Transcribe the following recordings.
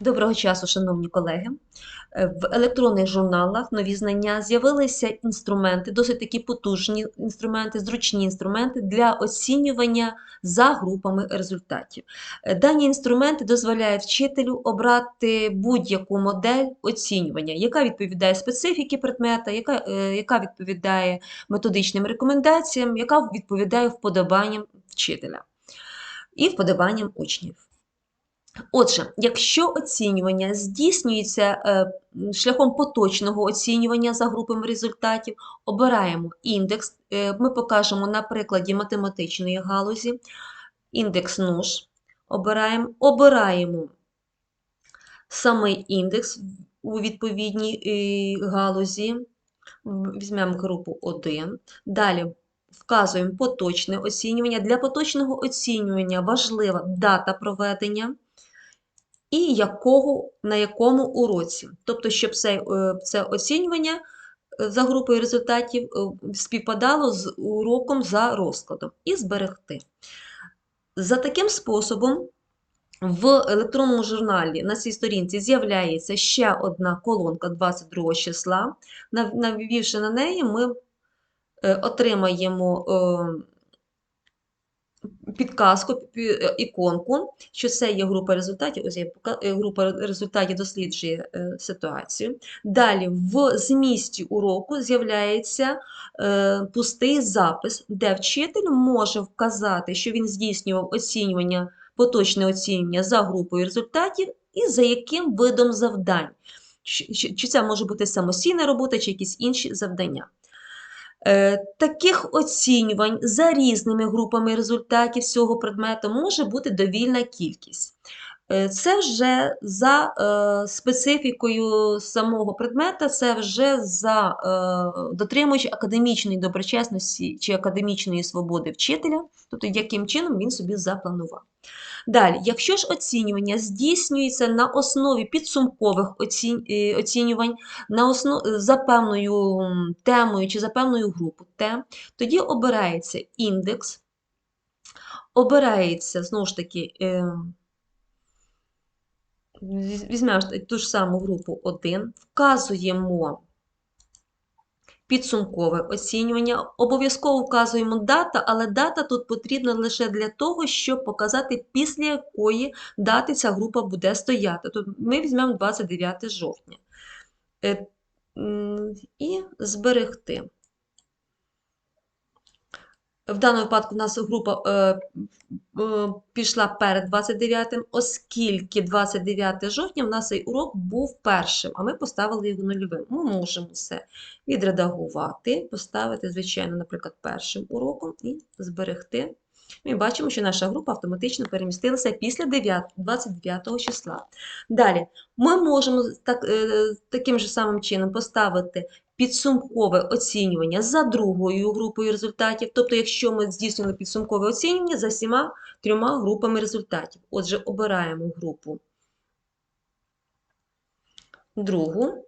Доброго часу, шановні колеги. Е, В електронних журналах нові знання з'явилися інструменти, досить такі потужні інструменти, зручні інструменти для оцінювання за групами результатів. Е, Дані інструменти дозволяють вчителю обрати будь-яку модель оцінювання, яка відповідає специфіки предмета, яка, е, яка відповідає методичним рекомендаціям, яка відповідає вподобанням вчителя і вподобанням учнів. Отже, якщо оцінювання здійснюється е, шляхом поточного оцінювання за групами результатів, обираємо індекс. Е, Ми покажемо на прикладі математичної галузі. Індекс НУШ обираємо, обираємо самий індекс у відповідній е, галузі. Візьмемо групу 1. Далі вказуємо поточне оцінювання. Для поточного оцінювання важлива дата проведення і якого, на якому уроці. Тобто, щоб це, е, це оцінювання е, за групою результатів е, співпадало з уроком за розкладом і зберегти. За таким способом, в електронному журналі на цій сторінці з'являється ще одна колонка 22 числа. Навівши на неї, ми отримаємо підказку, е, іконку, що це є група результатів. Ось є е, група результатів досліджує е, ситуацію. Далі в змісті уроку з'являється пустий запис, де вчитель може вказати, що він здійснював оцінювання, поточне оцінювання за групою результатів і за яким видом завдань. Чи це може бути самостійна робота, чи якісь інші завдання. Е, Таких оцінювань за різними групами результатів цього предмету може бути довільна кількість. Е, Це вже за е, специфікою самого предмета, це вже за е, дотримуючи академічної доброчесності чи академічної свободи вчителя, тобто яким чином він собі запланував. Далі, якщо ж оцінювання здійснюється на основі підсумкових оцінювань, на основ... за певною темою чи за певною групою тем, тоді обирається індекс, обирається, знову ж таки, е, віз- візьмемо ту ж саму групу 1, вказуємо підсумкове оцінювання, обов'язково вказуємо дата, але дата тут потрібна лише для того, щоб показати, після якої дати ця група буде стояти. Тут ми візьмемо 29 жовтня. Е, І зберегти. В даному випадку у нас група е, е, пішла перед 29, оскільки 29 жовтня в нас цей урок був першим, а ми поставили його нульовим. Ми можемо все відредагувати, поставити, звичайно, наприклад, першим уроком і зберегти. Ми бачимо, що наша група автоматично перемістилася після 9, 29 числа. Далі, ми можемо так, е, таким же самим чином поставити підсумкове оцінювання за другою групою результатів. Тобто, якщо ми здійснюємо підсумкове оцінювання за всіма трьома групами результатів. Отже, обираємо групу другу,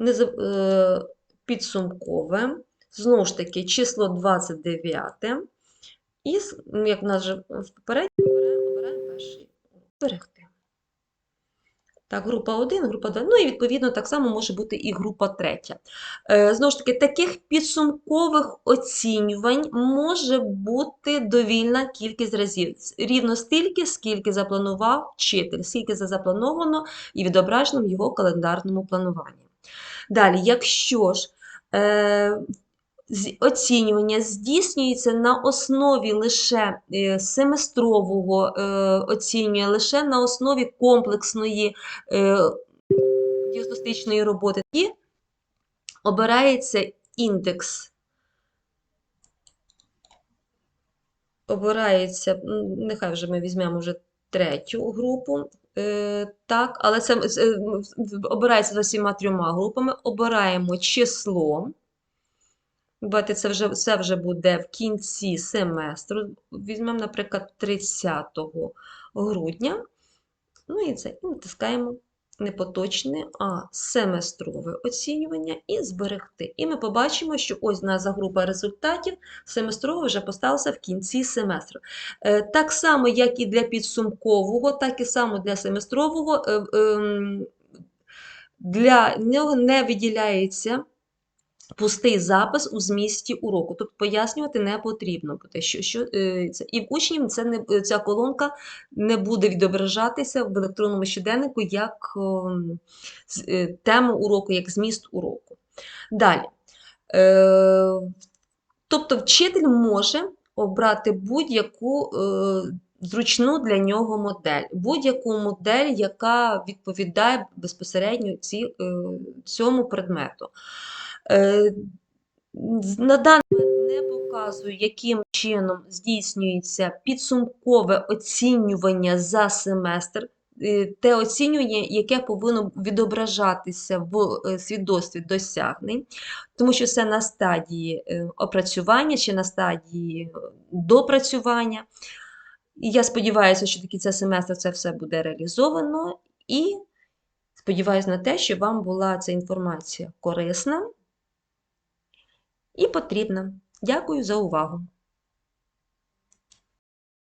е, підсумкове, знову ж таки, число 29. І, як в нас вже в попередньому, обираємо, перший зберегти. Так, група 1, група 2. Ну і відповідно так само може бути і група 3. Е, Знову ж таки, таких підсумкових оцінювань може бути довільна кількість разів. Рівно стільки, скільки запланував вчитель, скільки заплановано і відображено в його календарному плануванні. Далі, якщо ж е, оцінювання здійснюється на основі лише е, семестрового е, оцінювання, лише на основі комплексної е, діагностичної роботи, і обирається індекс. Обирається, нехай вже ми візьмемо вже третю групу. Так, але це, обирається за всіма трьома групами. Обираємо число. Бачите, це вже, це вже буде в кінці семестру. Візьмемо, наприклад, 30 грудня. Ну і це, натискаємо не поточне, а семестрове оцінювання і зберегти. І ми побачимо, що ось у нас за група результатів семестрове вже поставилося в кінці семестру. Е, Так само, як і для підсумкового, так і само для семестрового, е, ем, для нього не виділяється пустий запис у змісті уроку. Тобто пояснювати не потрібно. Що, що, е, це. І в учнів це не, ця колонка не буде відображатися в електронному щоденнику як е, тема уроку, як зміст уроку. Далі. Е, тобто вчитель може обрати будь-яку е, зручну для нього модель, будь-яку модель, яка відповідає безпосередньо е, цьому предмету. Е, На даний момент не показую, яким чином здійснюється підсумкове оцінювання за семестр. Е, Те оцінювання, яке повинно відображатися в е, свідоцтві досягнень, тому що це на стадії опрацювання чи на стадії допрацювання. Я сподіваюся, що до кінця семестру це все буде реалізовано, і сподіваюся на те, що вам була ця інформація корисна і потрібна. Дякую за увагу!